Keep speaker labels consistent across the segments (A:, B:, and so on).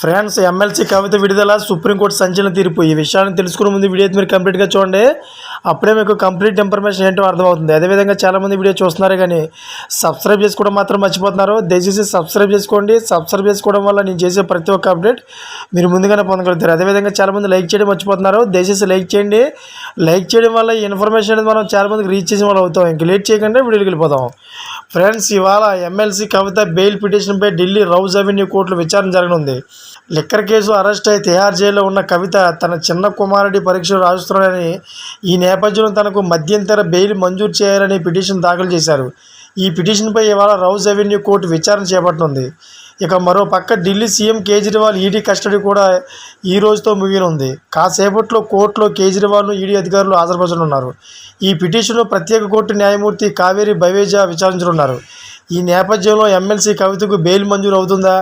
A: Friends MLC కవిత విడుదల supreme court సంచలన తీర్పు. ఈ విషయాన్ని తెలుసుకునే ముందు వీడియో మీరు కంప్లీట్గా చూడండి. అప్పుడే మీకు కంప్లీట్ ఇన్ఫర్మేషన్ ఏంటో అర్థమవుతుంది. అదేవిధంగా చాలామంది వీడియో చూస్తున్నారు కానీ సబ్స్క్రైబ్ చేసుకోవడం మాత్రం మర్చిపోతున్నారు. దయచేసి సబ్స్క్రైబ్ చేసుకోండి. సబ్స్క్రైబ్ చేసుకోవడం వల్ల నేను చేసే ప్రతి ఒక్క అప్డేట్ మీరు ముందుగానే పొందగలుగుతారు. అదేవిధంగా చాలామంది లైక్ చేయడం మర్చిపోతున్నారు. దయచేసి లైక్ చేయండి. లైక్ చేయడం వల్ల ఈ ఇన్ఫర్మేషన్ అనేది మనం చాలామందికి రీచ్ చేసిన వాళ్ళు అవుతాం. ఇంక లేట్ చేయకుండా వీడియోకి వెళ్ళిపోతాం ఫ్రెండ్స్ ఇవాళ ఎమ్మెల్సీ కవిత బెయిల్ పిటిషన్పై ఢిల్లీ రౌజ్ అవెన్యూ కోర్టులో విచారణ జరగనుంది. లిక్కర్ కేసు అరెస్ట్ అయి తిహార్ జైల్లో ఉన్న కవిత తన చిన్న కుమారుడి పరీక్షలు రాస్తున్నాడని ఈ నేపథ్యంలో తనకు మధ్యంతర బెయిల్ మంజూరు చేయాలని పిటిషన్ దాఖలు చేశారు. ఈ పిటిషన్పై ఇవాళ రౌజ్ అవెన్యూ కోర్టు విచారణ చేపట్టనుంది ఇక మరో పక్క Delhi CM Kejriwal ED custody కూడా ఈ రోజుతో ముగినుంది కాసేపట్లో కోర్టులో కేజ్రీవాల్ను ఈడీ అధికారులు హాజరుపరచనున్నారు. ఈ పిటిషన్ను ప్రత్యేక కోర్టు న్యాయమూర్తి కావేరి బవేజా విచారించనున్నారు. ఈ నేపథ్యంలో ఎమ్మెల్సీ కవితకు బెయిల్ మంజూరు అవుతుందా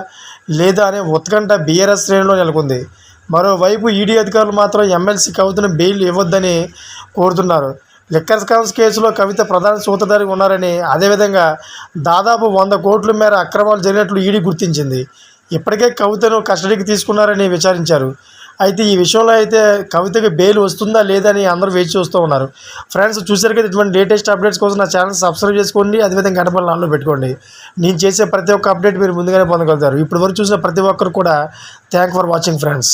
A: లేదా అనే ఉత్కంఠ బీఆర్ఎస్ శ్రేణిలో నెలకొంది. మరోవైపు ఈడీ అధికారులు మాత్రం ఎమ్మెల్సీ కవితను బెయిల్ ఇవ్వద్దని కోరుతున్నారు. లిక్కర్ స్కామ్స్ కేసులో కవిత ప్రధాన సూత్రధారిగా ఉన్నారని అదేవిధంగా దాదాపు వంద కోట్ల మేర అక్రమాలు జరిగినట్లు ఈడీ గుర్తించింది. ఇప్పటికే కవితను కస్టడీకి తీసుకున్నారని విచారించారు. అయితే ఈ విషయంలో అయితే కవితకి బెయిల్ వస్తుందా లేదా అని అందరూ వేచి చూస్తూ ఉన్నారు. ఫ్రెండ్స్ చూసారు కదా ఇటువంటి లేటెస్ట్ అప్డేట్స్ కోసం నా ఛానల్ సబ్స్క్రైబ్ చేసుకోండి. అదేవిధంగా గంటపల్లి ఆన్లో పెట్టుకోండి. నేను చేసే ప్రతి ఒక్క అప్డేట్ మీరు ముందుగానే పొందగలుగుతారు. ఇప్పటి వరకు చూసిన ప్రతి ఒక్కరు కూడా థ్యాంక్ ఫర్ వాచింగ్ ఫ్రెండ్స్.